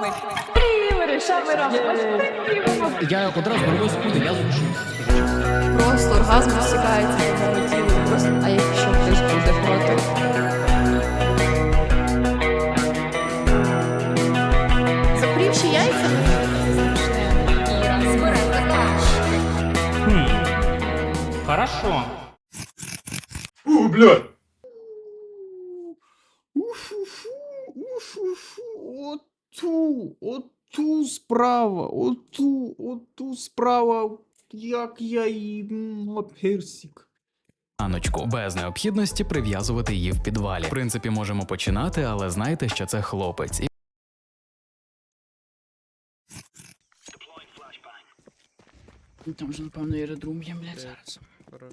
вами. Рівери, що ми робимо? Я одразу беру спуди, я зрушусь. Просто оргазм розсікається до тіла. Просто, а якщо хтось буде проти? Запрівши яйця, Хорошо. О, блядь! Оту, оту справа, оту, оту справа, як я її персик. Аночку, без необхідності прив'язувати її в підвалі. В принципі, можемо починати, але знайте, що це хлопець. І Ну, Там же, напевно, аеродром є, блядь, зараз. Хорош.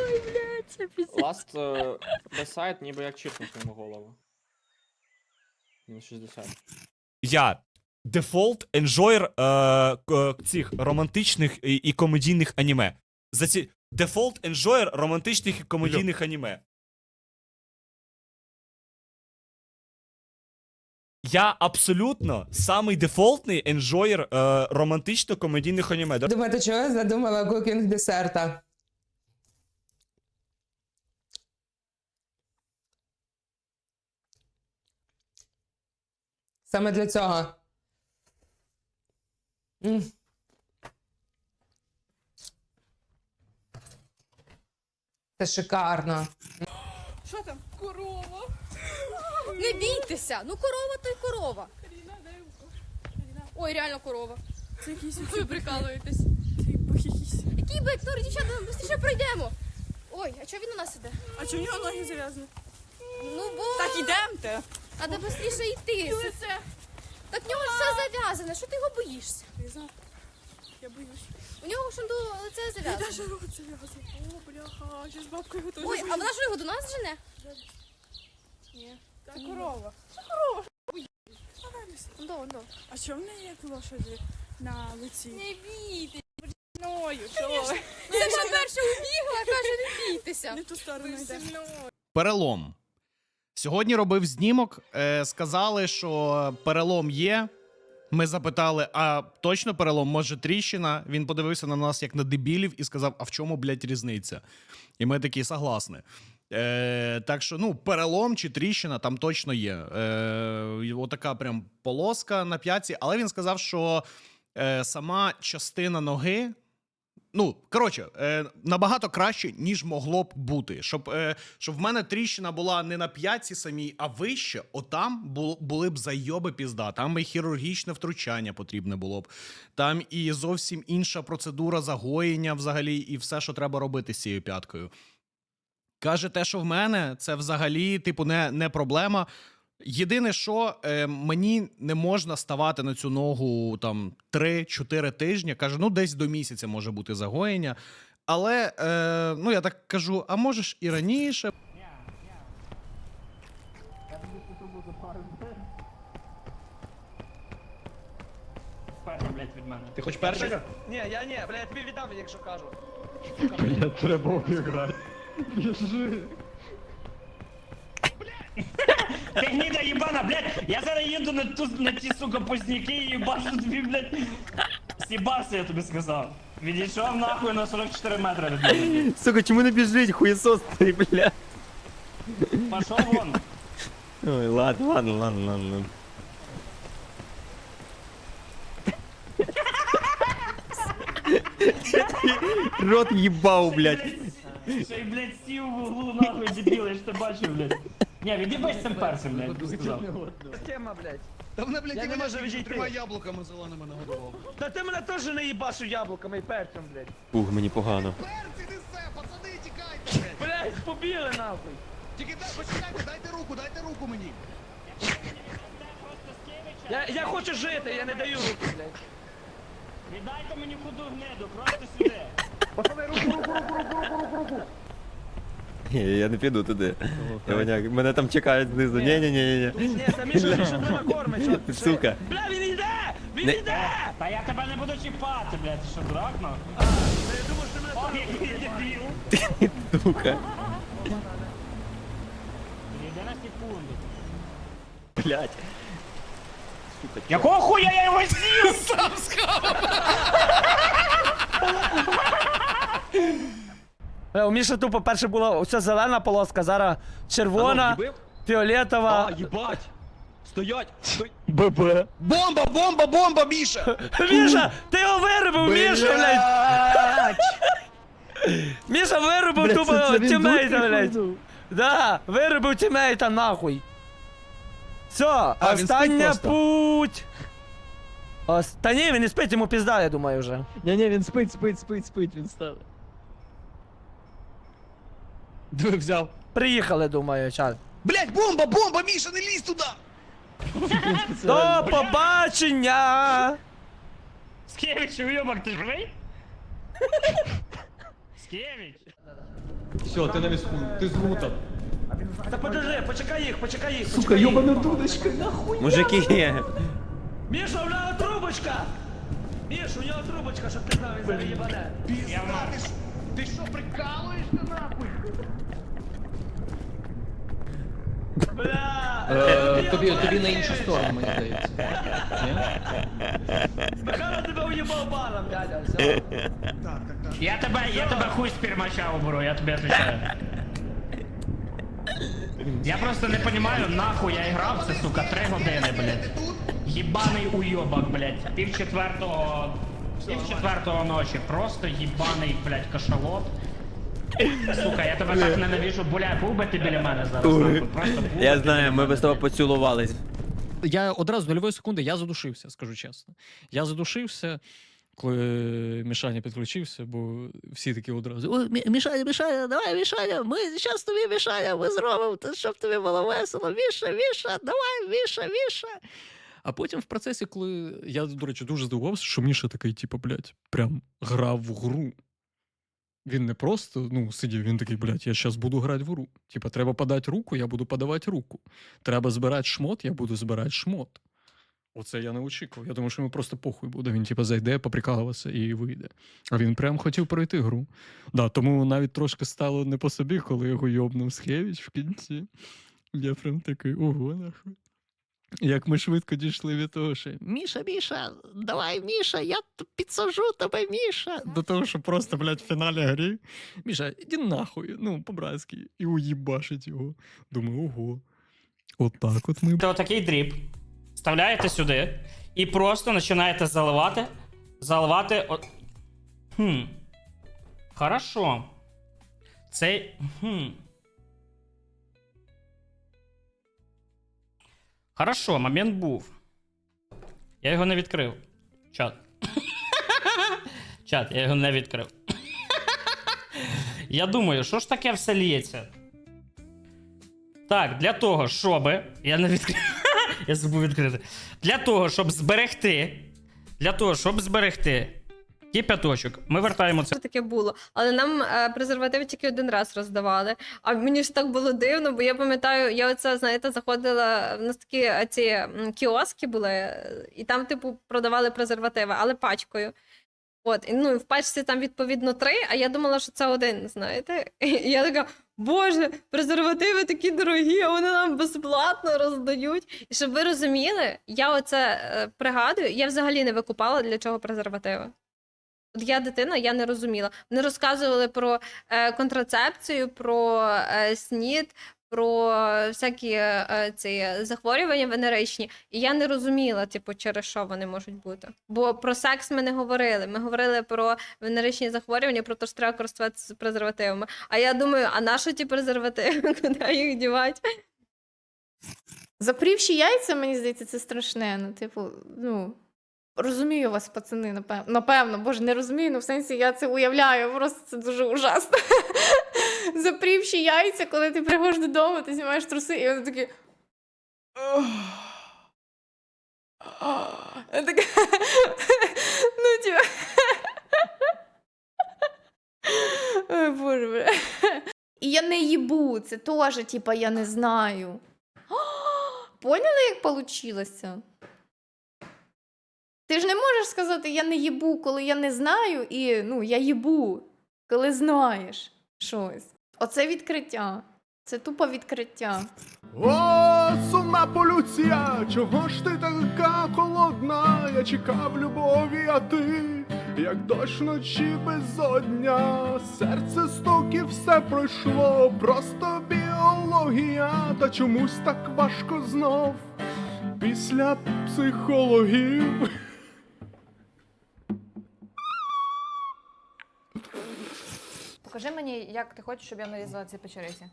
Ой, блядь, це пізде. Ласт е, ніби як чіпнув йому голову. Мінус 60. Я дефолт енжойер е, к- цих романтичних і, і комедійних аніме. За ці дефолт енжойер романтичних і комедійних аніме. Я абсолютно самий дефолтний енжойер е, романтично-комедійних аніме. До Думаєте, чого я задумала кукінг десерта? Саме для цього. М. Це шикарно. Що там? Корова. Не бійтеся. Ну корова то й корова. Ой, реально корова. Це якийсь Ви прикалуєтесь. Який бик, ну, дівчата, ми швидше пройдемо. Ой, а чого він у нас іде? А чому у нього ноги зав'язані? Ну бо Так ідемте. Треба швидше йти. Це... Так в нього все зав'язане, що ти його боїшся? Не знаю. Я боюсь. У нього ж до лице Я зав'язане. даже рот зав'язав. О, бляха, зараз бабка його теж Ой, а вона ж його до нас жене? Ні. Та корова. Да, да. А що в неї як лошаді на лиці? Не бійтеся. Ною, що ви? Це перша убігла, каже, не бійтеся. Не ту сторону йде. Перелом. Сьогодні робив знімок. Е, сказали, що перелом є. Ми запитали, а точно перелом, може тріщина? Він подивився на нас як на дебілів і сказав: а в чому, блядь, різниця? І ми такі согласні. Е, так що, ну, перелом чи тріщина там точно є. Е, отака прям полоска на п'ятці. Але він сказав, що е, сама частина ноги. Ну, коротше, е, набагато краще, ніж могло б бути. Щоб, е, щоб в мене тріщина була не на п'ятці самій, а вище, отам бу, були б зайоби пізда. Там і хірургічне втручання потрібне було б. Там і зовсім інша процедура загоєння взагалі, і все, що треба робити з цією п'яткою. Каже, те, що в мене, це взагалі, типу, не, не проблема. Єдине, що е, мені не можна ставати на цю ногу там 3-4 тижні. Каже, ну десь до місяця може бути загоєння. Але е, ну я так кажу, а можеш і раніше. Перший, блядь, від мене. Ти хоч перший? Ні, я ні, бля, я тобі віддам, якщо кажу. Блядь, треба обіграти. Біжи. Ти гніда їбана, блядь, я зараз їду на, ту, на ті, сука, позняки і їбашу тобі, блядь. Сібався, я тобі сказав. Відійшов нахуй на 44 метри від мене. Сука, чому не біжить, хуєсос ти, бля? Пошов вон. Ой, ладно, ладно, ладно, ладно. Рот їбав, блядь. Ще й, блядь, сів в углу, нахуй, дебіл, я ж те бачив, блядь. Ні, від'їбись цим перцем, блядь, я сказав. Тема, блядь. Та вона, блядь, Я не можу відійти. тримай яблуками зеленими нагодував. Та ти мене теж не їбашив яблуками і перцем, блядь. Ух, мені погано. Перці несе, пацани, тікайте, блядь. Блядь, побіли нахуй. Тільки дай, почекайте, дайте руку, дайте руку мені. Я, я хочу жити, я не даю руки, блядь. Віддайте мені худу гниду, просто сюди. Ні, я не піду туди. Іваняк, мене там чекають знизу. Ні, ні, ні, ні. Ні, та Міша Міша тебе накормить, що ти? Сука. Бля, він йде! Він Не- йде! Та я тебе не буду чіпати, блядь, ти що, дурак, нахуй? Я думав, що ти мене Ох, який дебіл. сука. Єдина секунду. Блять. Сука, чо? Якого хуя я його з'їв? Е, У Міші тупо перше була оця зелена полоска, зараз червона, фіолетова. їбать! Стоять! ББ. Бомба, бомба, бомба, Міша! Міша, ти його виробив, Міша, блядь! Міша виробив тупо тімейта, блядь. Да, виробив тімейта нахуй. Все, А, остання путь. Та ні, він не спить, йому пізда, я думаю, вже. Ні, ні, він спить, спить, спить, спить, він став. Диви, взяв. Приїхали, думаю, чат. Блять, бомба, бомба, Міша, не лізь туди! До побачення! Скевич, уйобок, ти живий? Скевич. Все, ти на візку, ти змутав. Та подожди, почекай їх, почекай їх. Сука, йобана дудочка, нахуй. Мужики, Міша, у нього трубочка! Міш, у нього трубочка, щоб ти знав, він зараз їбане. Пізда, ти що? Ти що, прикалуєшся нахуй? Бля! Е, Тобі, тобі на іншу сторону, мені здається. Михайло тебе уїбав баром, дядя, все. Я тебе, я тебе хуй з пермача уберу, я тобі отвечаю. Я просто не понимаю, нахуй я грав це, сука, три години, блядь. Єбаний уйобок, блядь. Пів четвертого. Пів четвертого ночі. Просто єбаний, блядь, кашалот. Сука, я тебе так ненавижу, бля, був би ти біля мене зараз, нахуй. Просто був би я ти знаю, ми мене. без того поцілувались. Я одразу з нульової секунди я задушився, скажу чесно. Я задушився, коли Мішаня підключився, бо всі такі одразу. Мі- Мішаня, Мішаня, давай, Мішаня, ми зараз тобі Мішаня, ми зробимо, те, щоб тобі було весело. Міша, Міша, давай, Міша, Міша. А потім в процесі, коли я, до речі, дуже здивувався, що Міша такий, типу, блядь, прям грав в гру. Він не просто ну, сидів, він такий, блядь, я зараз буду грати в гру. Типа, треба подати руку, я буду подавати руку. Треба збирати шмот, я буду збирати шмот. Оце я не очікував. Я думаю, що йому просто похуй буде. Він, типа, зайде, поприкалуватися і вийде. А він прям хотів пройти гру. Да, тому навіть трошки стало не по собі, коли його йобнув Схевич в кінці. Я прям такий, ого, нахуй. Як ми швидко дійшли від того, що Міша, Міша, давай, Міша, я підсажу тебе, Міша. До того, що просто, блядь, в фіналі гри. Міша, іди нахуй, ну, по-братськи, і уїбашить його. Думаю, ого. От так от ми. Це отакий дріб. Вставляєте сюди і просто починаєте заливати. Заливати. От... Хм. Хорошо. Цей. Хм. Хорошо, момент був. Я його не відкрив. Чат. Чат, я його не відкрив. Я думаю, що ж таке все лється? Так, для того, щоб. Я не відкрив. Я забув відкрити. Для того, щоб зберегти. Для того, щоб зберегти. Кипяточок. Ми вертаємо це. Що таке було? Але нам е, презервативи тільки один раз роздавали. А мені ж так було дивно, бо я пам'ятаю, я оце, знаєте, заходила. В нас такі е, ці кіоски були, е, і там, типу, продавали презервативи, але пачкою. От, і, ну, і в пачці там відповідно три, а я думала, що це один, знаєте. І я така, боже, презервативи такі дорогі, а вони нам безплатно роздають. І щоб ви розуміли, я оце е, пригадую, я взагалі не викупала для чого презервативи. От я дитина, я не розуміла. Вони розказували про е, контрацепцію, про е, СНІД, про всякі е, ці захворювання венеричні. І я не розуміла, типу, через що вони можуть бути. Бо про секс ми не говорили. Ми говорили про венеричні захворювання, про те, що треба користуватися презервативами. А я думаю, а на що ті презервативи? Куди їх дівати? Запрівші яйця, мені здається, це страшне. Ну, типу, ну. Розумію вас, пацани, напевно. Напевно, боже, не розумію, ну в сенсі я це уявляю, просто це дуже ужасно. Запрівші яйця, коли ти приходиш додому, ти знімаєш труси, і вони такі. Ну, типу. Ой, боже, бля. І я не їбу, це теж, типа, я не знаю. Поняли, як получилося? Ти ж не можеш сказати, я не їбу, коли я не знаю, і ну, я їбу, коли знаєш щось. Оце відкриття. Це тупо відкриття. О, сумна полюція, чого ж ти така холодна? Я чекав любові, а ти, як дощ вночі безодня, серце стук і все пройшло, просто біологія, та чомусь так важко знов. Після психологів. Покажи мені, як ти хочеш, щоб я нарізала ці печериці.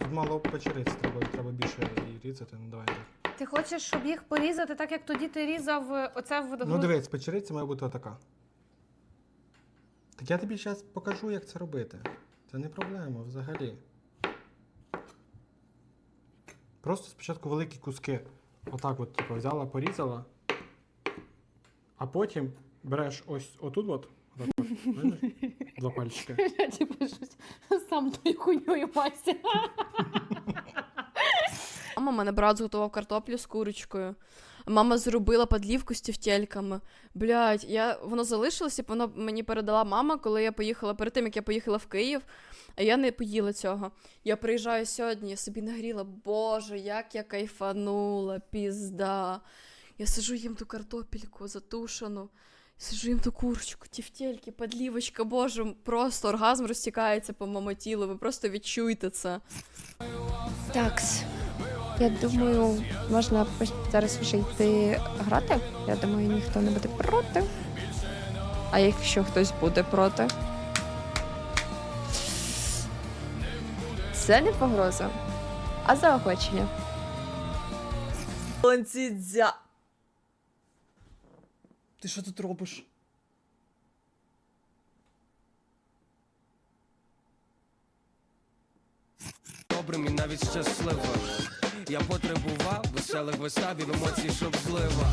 Тут мало печериць, треба, треба більше її різати, ну давай. Ти хочеш, щоб їх порізати так, як тоді ти різав е, оце в Ну дивись, печериця має бути отака. Так я тобі зараз покажу, як це робити. Це не проблема взагалі. Просто спочатку великі куски. Отак от, типу, взяла, порізала. А потім береш ось отут от. Отак от? Два пальчики. Типу, щось сам тою хуйньою майся. Мама мене брат зготував картоплю з курочкою. Мама зробила подлівку з тівтєльками. Блядь, я, воно залишилося, воно мені передала мама, коли я поїхала, перед тим, як я поїхала в Київ, а я не поїла цього. Я приїжджаю сьогодні, я собі нагріла, боже, як я кайфанула, пізда. Я сижу, їм ту картопельку затушену, сижу їм ту курочку, тівтєльки, подлівочка, боже, просто оргазм розтікається по моєму тілу, ви просто відчуєте це. Такс. Я думаю, можна зараз вже йти грати. Я думаю, ніхто не буде проти. А якщо хтось буде проти. Це не погроза, а заохочення. Ланцідзя. Ти що тут робиш? Добрим і навіть щасливим. Я потребував веселих виставів, емоцій, щоб злива.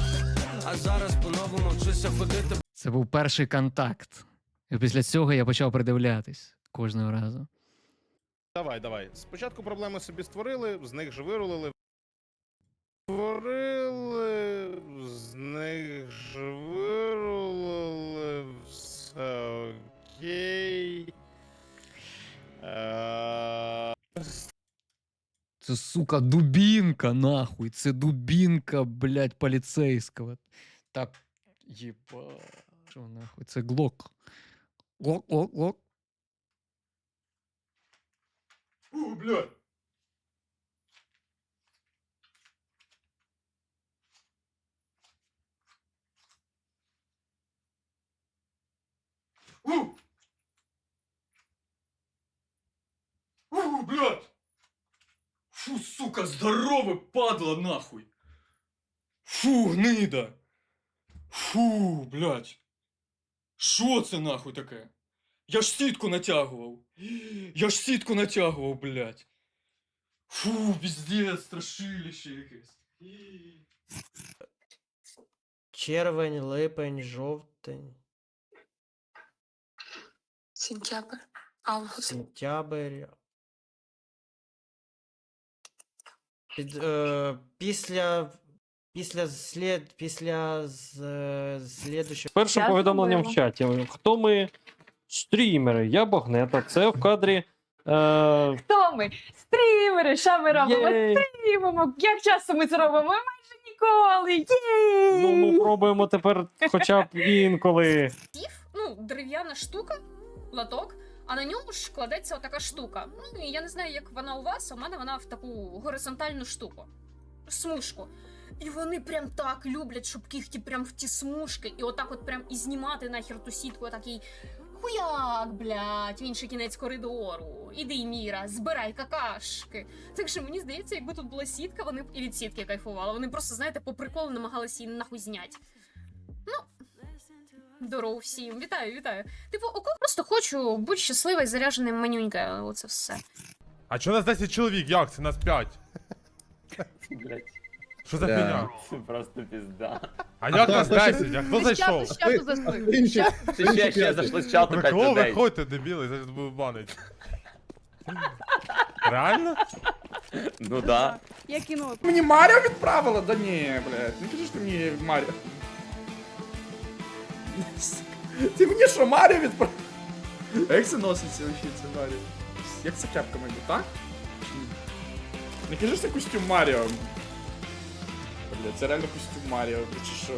А зараз по-новому вчуся ходити. Це був перший контакт. І після цього я почав придивлятись кожного разу. Давай, давай. Спочатку проблеми собі створили, з них ж вирулили. Створили, з них ж вирулили, Це, сука, дубінка, нахуй. Це дубінка, блядь, поліцейського. Так, єба. Що нахуй? Це глок. Глок, глок, глок. У, блядь. У! У, блядь! Сука, здорово, падла, нахуй. Фу, гнида. Фу, блядь. Що це нахуй таке? Я ж сітку натягував. Я ж сітку натягував, блядь. Фу, піздець, страшилище якесь. Червень, липень, жовтень, Сентябрь, август. сентябрь. Під, е, після. Після слід. Після з, е, слідуючого. Першим повідомленням в чаті. Хто ми? Стрімери, я Богнета. Це в кадрі. Е... Хто ми? Стрімери, що ми робимо? Єй. Стрімимо. Як часто ми це робимо? Майже ніколи. Єй! Ну, ми пробуємо тепер хоча б інколи. ну, дерев'яна штука, лоток, а на ньому ж кладеться отака штука. Ну, і я не знаю, як вона у вас, а у мене вона в таку горизонтальну штуку. Смужку. І вони прям так люблять, щоб кіхті прям в ті смужки, і отак от прям і знімати нахер ту сітку, отакий. Хуяк, блядь, в інший кінець коридору. Іди, Міра, збирай какашки. Так що мені здається, якби тут була сітка, вони б і від сітки кайфували. Вони просто, знаєте, по приколу намагалися її нахуй зняти. Здорово всім, вітаю, вітаю. Типу, кого просто хочу бути щаслива і зарядженим манюнька. Оце все. А чого нас 10 чоловік? Як це нас 5? Блядь. Що за фігня? Це просто пізда. А як нас 10? А хто зайшов? Це ще, ще зайшли з чату Ви 5 кого людей. виходьте, дебіли, зараз буду банить. Реально? Ну да. Я кіно. Мені Маріо відправила? Да ні, блядь. Не кажи, що мені Маріо. Ти мені що, Маріо відправила? А як це носиться вообще це Маріо? Як це кепка бути, так? Не кажи, що це костюм Маріо. Бля, це реально костюм Маріо, чи що?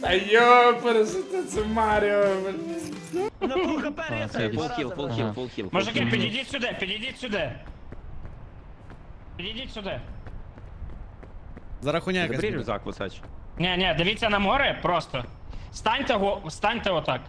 Та йо, пересити, це Маріо, бля. На фул хп ресай. Ага. Мужики, підійдіть сюди, підійдіть сюди. Підійдіть сюди. Зараз хуйня якась Забери буде. рюкзак, Вусач. Ні, ні, дивіться на море просто. Станьте, го, станьте отак.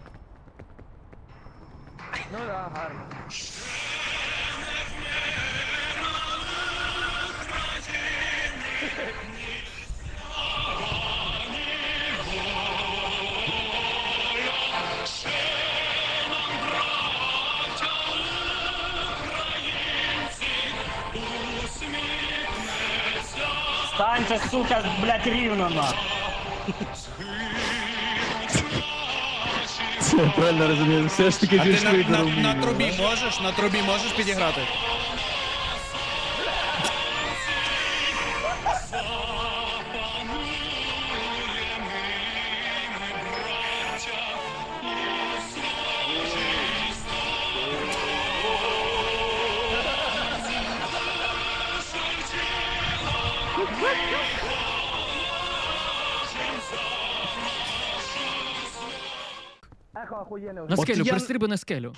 Станьте, сука, блядь, рівно на. Це я правильно розумію. Все ж таки А ти на, на, на трубі можеш? На трубі можеш підіграти? На От скелю, я- пристриби на скелю.